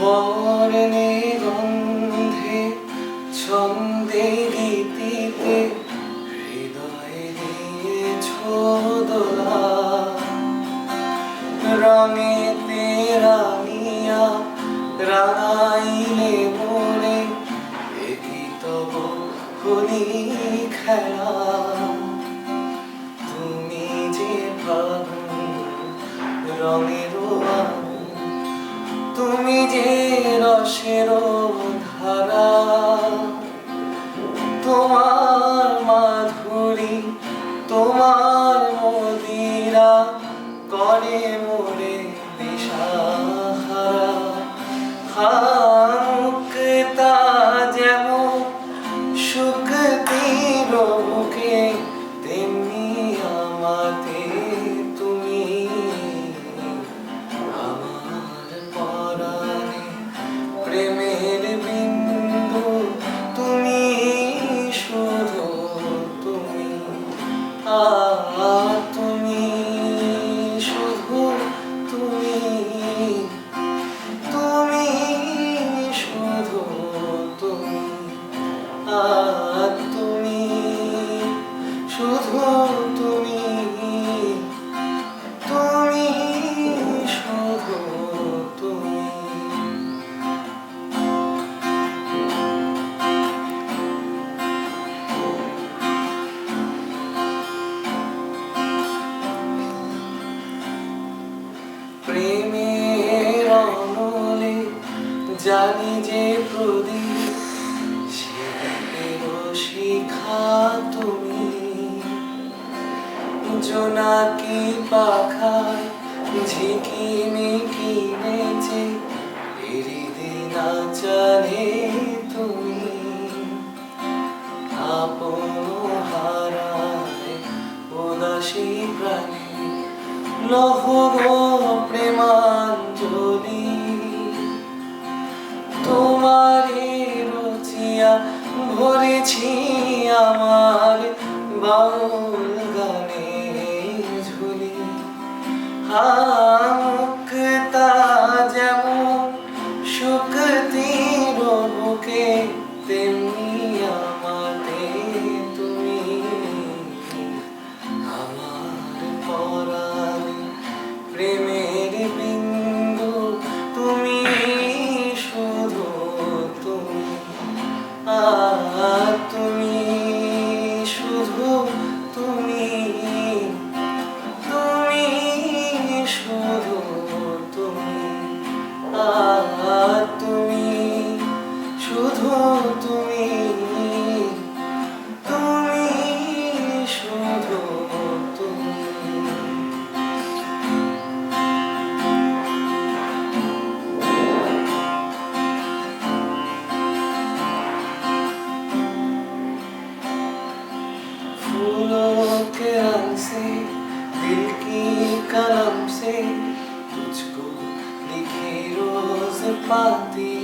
বর্ণে গন্ধে ছন্দে গীতিতে হৃদয়ে দিয়েছ দোলা। রঙেতে রাঙিয়া রাঙাইলে মনে একই তব হলি খেলা। তুমি যে ফাগুন রঙের আগুন তুমি যে রসের ধারা তোমার Alegremente. যে প্রদীপ সেদিকেরও শিখা তুমি, জোনাকি পাখায় না জানে তুমি, আপন হারায় উদাসী প্রাণী লহ প্রেমাঞ্জলি ভরেছি আমার বাউল গানে ঝুলি। হামুকতা फूलों के रंग से, दिल की कलम से, तुझको लिखे रोज पाती।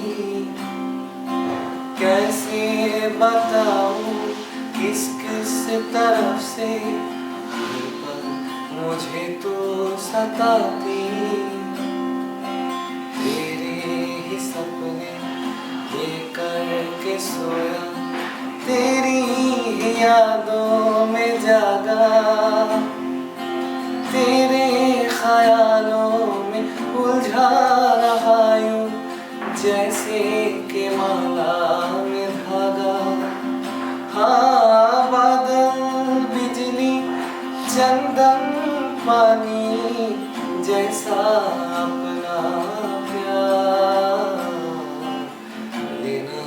कैसे बताऊँ किस किस तरफ़ से पल मुझे तो सताती। तेरे ही सपने लेकर के सोया, तेरी ही यादों जागा। तेरे ख्यालों में उलझा रहा यूँ, जैसे कि माला में धागा। हाँ बादल, बिजली, चंदन, पानी जैसा अपना प्यार। लेना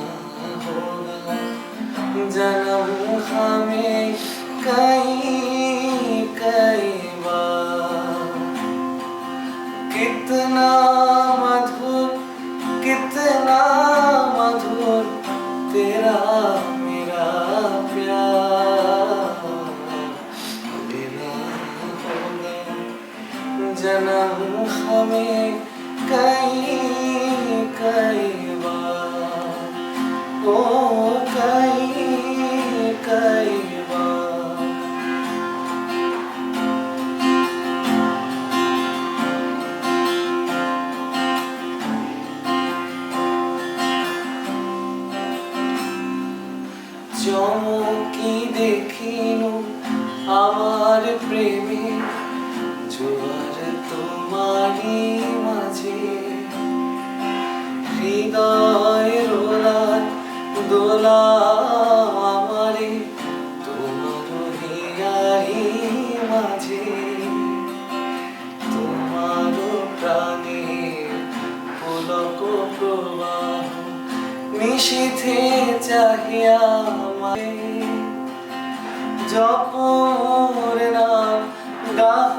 होगा जन्म हमें। कई कई बार कितना मधुर कितना मधुर तेरा मेरा प्यार लेना होगा जन्म हमें চমকি দেখিনু আমার প্রেমে, জোয়ার তোমারই মাঝে। হৃদয় রোলার দোলা আমারে, তোমার হিয়ারি মাঝে। তোমার প্রাণে পুলক প্রবাহ নিশীথে চাহিয়া আমায় না গাহ